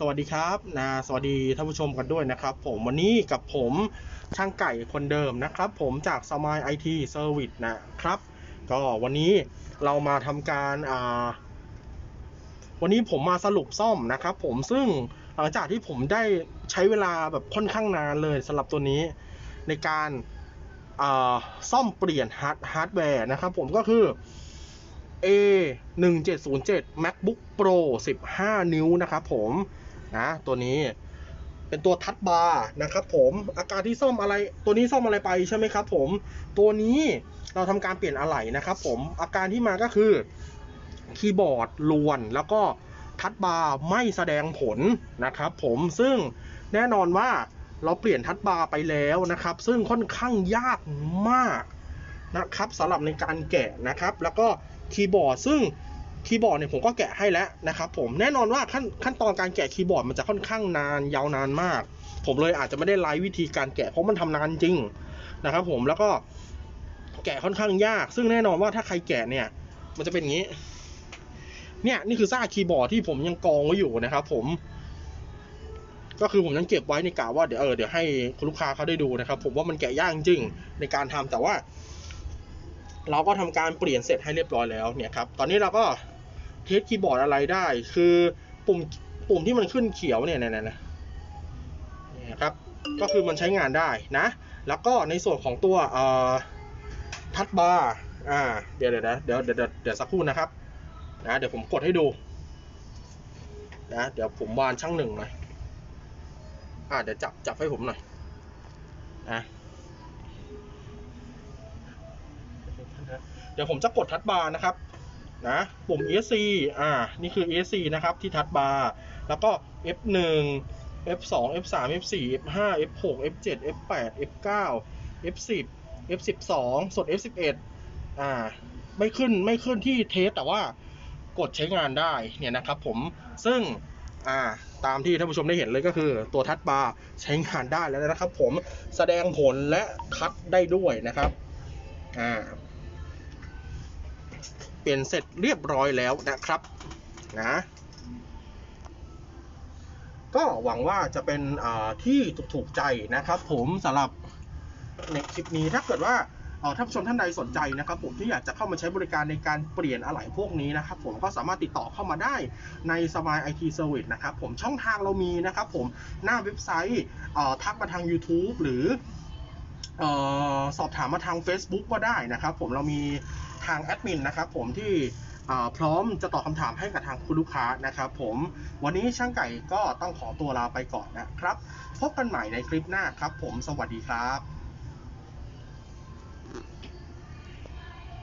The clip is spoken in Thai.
สวัสดีครับนะสวัสดีท่านผู้ชมกันด้วยนะครับ ผมวันนี้กับผมช่างไก่คนเดิมนะครับ ผมจากสมายไอทีเซอร์วิสนะครับ ก็วันนี้เรามาทำการอ่าวันนี้ผมมาสรุปซ่อมนะครับ ผมซึ่งหลังจากที่ผมได้ใช้เวลาแบบค่อนข้างนานเลยสำหรับตัวนี้ในการอ่าซ่อมเปลี่ยนฮาร์ดฮาร์ดแวร์นะครับ ผมก็คือ A 1 7 0 7 MacBook Pro 15 นิ้วนะครับผม นะตัวนี้เป็นตัวทัชบาร์นะครับผมอาการที่ซ่อมอะไรตัวนี้ซ่อมอะไรไปใช่ไหมครับผมตัวนี้เราทำการเปลี่ยนอะไหล่นะครับผมอาการที่มาก็คือคีย์บอร์ดลวน แล้วก็ทัชบาร์ไม่แสดงผลนะครับผมซึ่งแน่นอนว่าเราเปลี่ยนทัชบาร์ไปแล้วนะครับ ซึ่งค่อนข้างยากมากนะครับสำหรับในการแกะนะครับ แล้วก็คีย์บอร์ดซึ่ง คีย์บอร์ดเนี่ยผมก็แกะให้แล้วนะครับผมแน่นอนว่าขั้นขั้นตอนการแกะคีย์บอร์ดมันจะค่อนข้างนานยาวนานมาก ผมเลยอาจจะไม่ได้ไลฟ์วิธีการแกะเพราะมันทำนานจริงนะครับผมแล้วก็แกะค่อนข้างยาก ซึ่งแน่นอนว่าถ้าใครแกะเนี่ย มันจะเป็นอย่างนี้ เนี่ยนี่คือซากคีย์บอร์ดที่ผมยังกองไว้อยู่นะครับผม ก็คือผมยังเก็บไว้ในกะว่าเดี๋ยวเออเดี๋ยวให้คุณลูกค้าเขาได้ดูนะครับ ผมว่ามันแกะยากจริงในการทำแต่ว่า เราก็ทำการเปลี่ยนเสร็จให้เรียบร้อยแล้วเนี่ยครับตอนนี้เราก็เทสคีย์บอร์ดอะไรได้ คือปุ่มปุ่มที่มันขึ้นเขียวเนี่ยเนี่ยเนี่ยนี่ยครับก็คือมันใช้งานได้นะ แล้วก็ในส่วนของตัวเอ่อทัชบาร์อ่าเดี๋ยวเดี๋ยวนะเดี๋ยวเดี๋ยวเดี๋ยวเดี๋ยวสักครู่นะครับนะเดี๋ยวผมกดให้ดูนะเดี๋ยวผมวานช่างหนึ่งหน่อยอ่าเดี๋ยวจับจับให้ผมหน่อยนะ เดี๋ยวผมจะกดทัชบาร์นะครับนะปุ่ม ESC อ่า นี่คือ ESC นะครับ ที่ทัชบาร์ แล้วก็ F1 F2 F3 F4 F5 F6 F7 F8 F9 F10 F12 ส่วน F11 อ่า ไม่ขึ้น ไม่ขึ้นที่เทส แต่ว่ากดใช้งานได้ เนี่ยนะครับผม ซึ่ง อ่า ตามที่ท่านผู้ชมได้เห็นเลยก็คือ ตัวทัชบาร์ใช้งานได้แล้วนะครับผม แสดงผลและคัดได้ด้วยนะครับ อ่า ลี่ยนเสร็จเรียบร้อยแล้วนะครับนะก็หวังว่าจะเป็นที่ถูกใจนะครับผมสำหรับในคลิปนี้ถ้าเกิดว่าท่านผู้ชมท่านใดสนใจนะครับผมที่อยากจะเข้ามาใช้บริการในการเปลี่ยนอะไหล่พวกนี้นะครับผมก็สามารถติดต่อเข้ามาได้ในสมายไอทีเซอร์วิสนะครับผมช่องทางเรามีนะครับผมหน้าเว็บไซต์ทักมาทาง YouTube หรืออสอบถามมาทาง Facebook ก็ได้นะครับผมเรามี ทางแอดมินนะครับผมที่พร้อมจะตอบคำถามให้กับทางคุณลูกค้านะครับผมวันนี้ช่างไก่ก็ต้องขอตัวลาไปก่อนนะครับ พบกันใหม่ในคลิปหน้าครับผมสวัสดีครับ